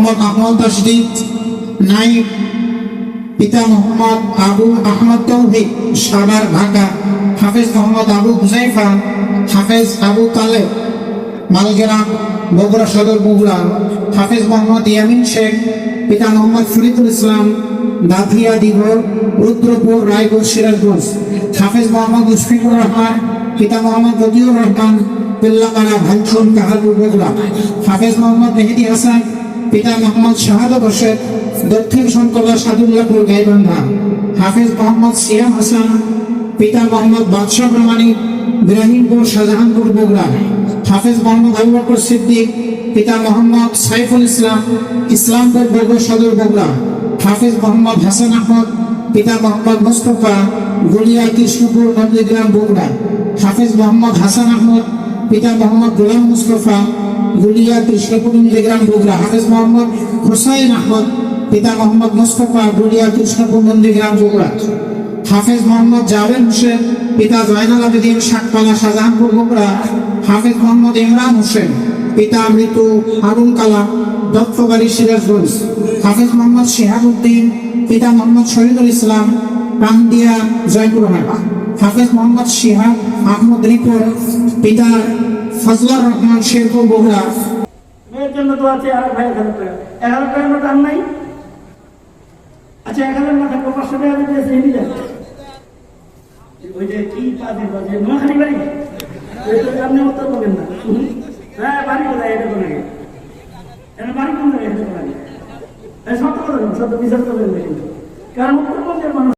মোহাম্মদ আহমদ তসদিদ নাইব পিতা মোহাম্মদ আবু আহমদ তৌহিদ সাবার ঢাকা, হাফেজ মোহাম্মদ আবু হুজাইফা হাফেজ আবু তালেব, মালগ্রাম, বগুড়া সদর বগুড়া, হাফেজ মোহাম্মদ ইয়ামিন শেখ, পিতা মোহাম্মদ ফরিদুল ইসলাম দাধিয়া দিঘর রুদ্রপুর, রায়গঞ্জ, সিরাজগঞ্জ, হাফেজ মোহাম্মদ মুশফিকুর রহমান, পিতা মোহাম্মদ রবিউর রহমান পিল্লাপাড়া ভাঙচুর কাহারপুর, বগুড়া, হাফেজ মোহাম্মদ মেহেদি হাসান পিতা মোহাম্মদ শাহাদত হোসেন, দক্ষিণ শঙ্করলা সাদুল্লাপুর গাইবান্ধা, হাফেজ মোহাম্মদ সিয়াম হাসান, পিতা মোহাম্মদ বাদশাহ প্রমাণিক ইব্রাহিমপুর শাহজাহানপুর বগুড়া, হাফিজ মোহাম্মদ আবু বকর সিদ্দিক, পিতা মোহাম্মদ সাইফুল ইসলাম, ইসলামপুর বগুড়া সদর বগুড়া, হাফেজ মোহাম্মদ হাসান আহমদ, পিতা মোহাম্মদ মুস্তফা গড়িয়া কৃষ্ণপুর নন্দীগ্রাম বগুড়া, হাফিজ মোহাম্মদ হাসান আহমদ, পিতা মোহাম্মদ গোলাম মুস্তফা গুলিয়া কৃষ্ণপুর নন্দীগ্রাম বগুড়া। হাফেজ মোহাম্মদ হুসাইন আহমদ, পিতা মোহাম্মদ মুস্তফা গুলিয়া কৃষ্ণপুর নন্দীগ্রাম বগুড়া। হাফেজ মোহাম্মদ জাভেদ হোসেন, পিতা জয়নাল আবেদিন, শাকপালা শাহজাহানপুর বগুড়া। হাফেজ মোহাম্মদ ইমরান হোসেন, পিতা মৃত হারুন কালাম, দত্তবাড়ি সিরাজগঞ্জ। হাফেজ মোহাম্মদ শিহাবুদ্দিন পিতা মোহাম্মদ শহীদুল ইসলাম পান্ডিয়া জয়পুরহাট। হাফেজ মোহাম্মদ শিহাব আহমদ রিপোর পিতা ফজলার রহমান শেরপুর বগুড়া। মেয়ের জন্য তো আছে ভাই হাজার টাকা টাকার নোট আর নাই? আচ্ছা থাকব পাঁচশো টাকা ওই যে কি বাড়ি? আপনি উত্তর না। হ্যাঁ বাড়ি কোথায়? এটা বাড়ি কোন জায়গায়? এটা কোন সত্য সত্য বিচার করবেন কিন্তু কারণ মানুষ